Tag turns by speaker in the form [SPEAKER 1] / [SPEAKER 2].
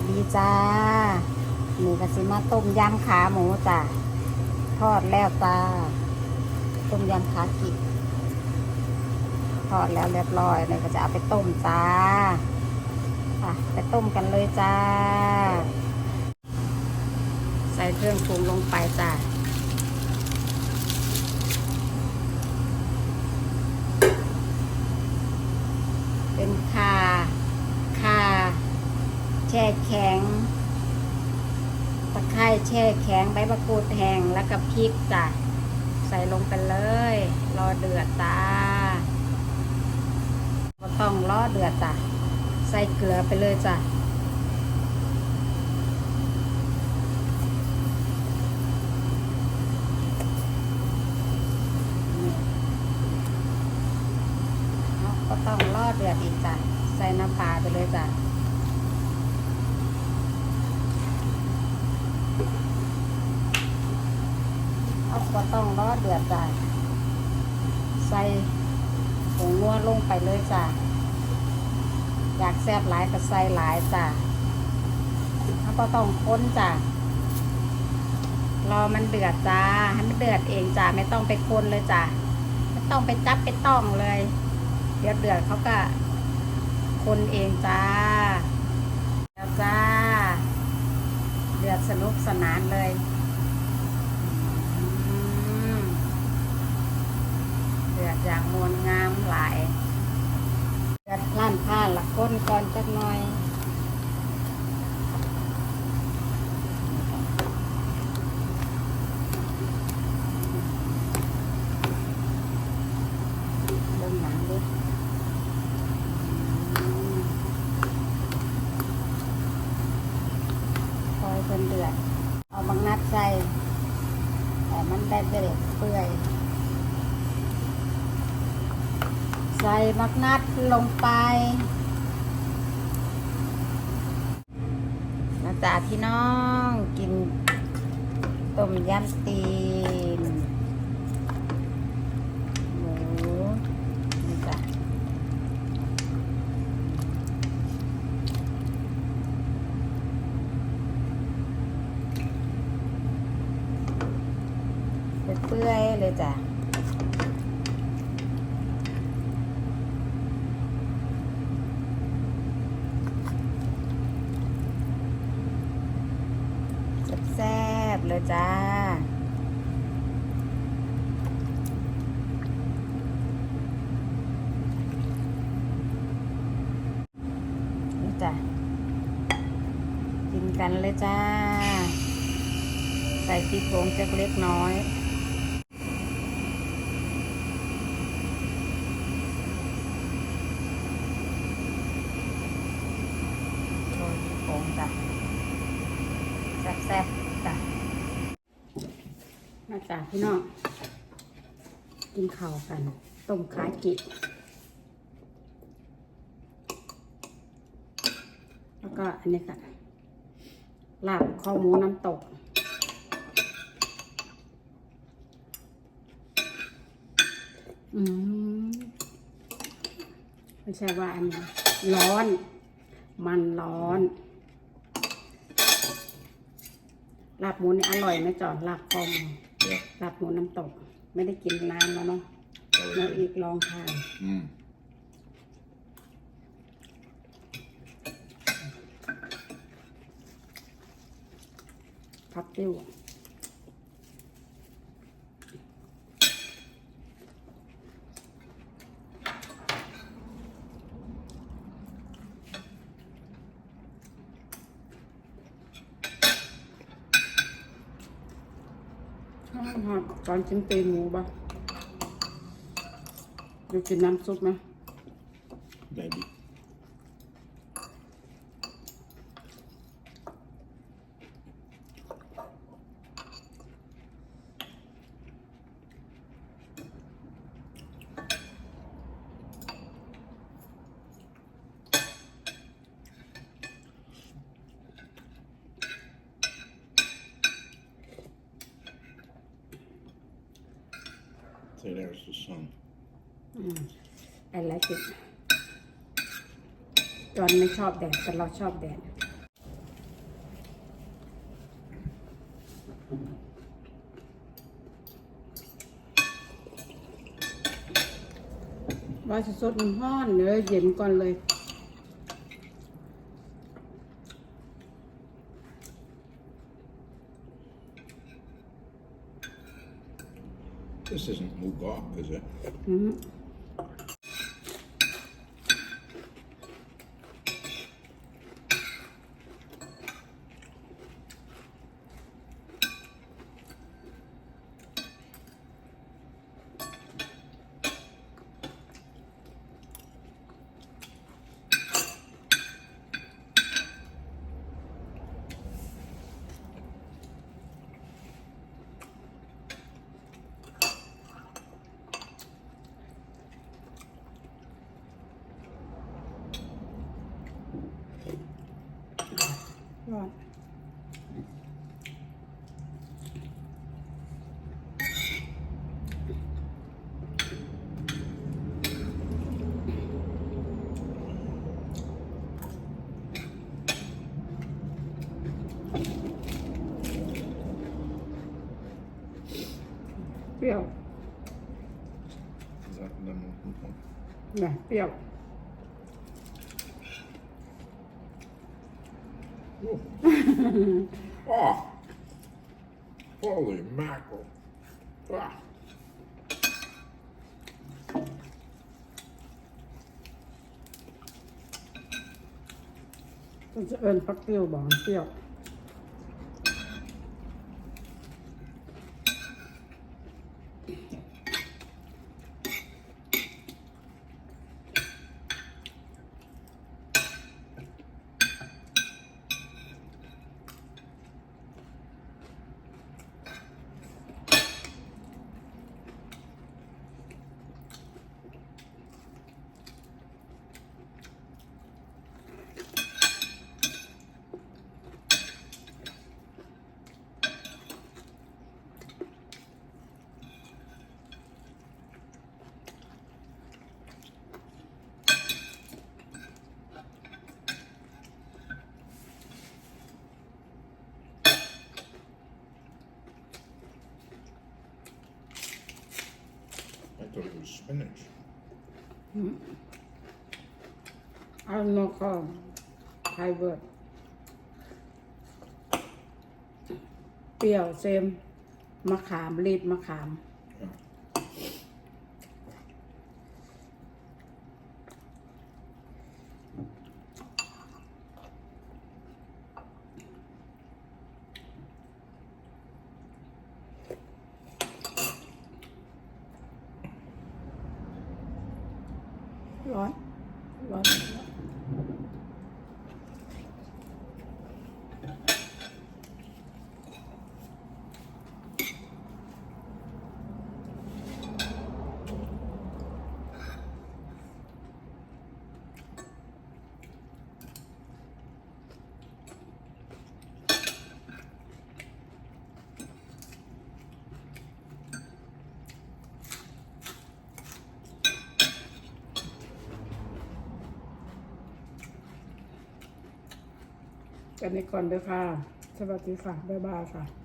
[SPEAKER 1] สดีจ้านี่กระสิมาต้มยำขาหมูจ้าทอดแล้วจ้า ต้มยำขากิทอดแล้วเรียบร้อยเลยก็จะเอาไปต้มจ้าอะไปต้มกันเลยจ้า ใส่เครื่องปรุงลงไปจ้า เป็นคาคา แข็งตะไคร้แช่แข็งใบมะกรูดแห้งแล้วก็พริกจ้ะใส่ลงไปเลย รอเดือดจ้าต้องรอเดือดจ้ะใส่เกลือไปเลยจ้ะก็ต้องรอดเดือดอีกจ้ะใส่น้ำปลาไปเลยจ้ะ เรา ก็ต้องรอดเดือดจ้ะใส่ผงนัวลงไปเลยจ้ะอยากแซ่บหลายก็ใส่หลายจ้ะเราก็ต้องค้นจ้ะรอมันเดือดจ้าให้มันเดือดเองจ้ะไม่ต้องไปคนเลยจ้ะไม่ต้องไปจับไปต้องเลย เดือดเดือดเขาก็คนเองจ้าแล้วจ้า เดือดสนุกสนานเลยอืม เดือดอย่างมวลงามหลายเดือดล่านผ้าละก้นก่อนจักหน่อยเริ่มนังดิอืมคอยเพิ่นเดือด เอาบางนัดใส่แต่มันได้เด็ดเปื่อย ใส่มักนัดลงไปนะจ๊ะพี่น้องกินต้มยำตีนหมูนี่จ้ะเปื่อยๆเลยจ้ะ แซ่ บๆเลยจ้า นี่จ้ะ กินกันเลยจ้า ใส่พริกผงจักเล็กน้อย โรยพริกผงจ้ะ แซ่บๆจ้ะ มาจ้ะพี่น้องกินข้าวกันต้มขาจิแล้วก็อันนี้ค่ะลาบข้อหมูน้ำตกอืมไม่ใช่ว่าอันนี้ร้อน มันร้อนลาบหมูนี่อร่อยไหมจอนลาบคอหมู ลาบหมูน้ำตก ไม่ได้กินนานแล้วเนาะเราอีกลองทาน
[SPEAKER 2] Mm.
[SPEAKER 1] พับติ้ว ครับตอนกินเตีนหมูป่ดูกินน้ำซุปไหม
[SPEAKER 2] ได้ดิ Okay, there's the sun.
[SPEAKER 1] Mm, I like it. จอนไม่ชอบแดดแต่เราชอบแดด ว่าสดๆมันห้อนเลยเย็นก่อนเลย
[SPEAKER 2] This isn't mugok, is it?
[SPEAKER 1] อืม ร้อน เปรี้ยว
[SPEAKER 2] Is that lemon? mugok?
[SPEAKER 1] เนี่ยเปรี้ยว
[SPEAKER 2] Oh! Holy mackerel! Ah.
[SPEAKER 1] มันจะเอิญพักเปรี้ยวบอกมันเปรี้
[SPEAKER 2] spinach.
[SPEAKER 1] เอาโนคอไทยเบิร์ดเปรี้ยวเซมมะขามรีบมะขาม
[SPEAKER 2] Ah.
[SPEAKER 1] ร้อน ร้อน กันนี้ก่อนเด้อค่ะ สวัสดีค่ะ บ๊ายบายค่ะ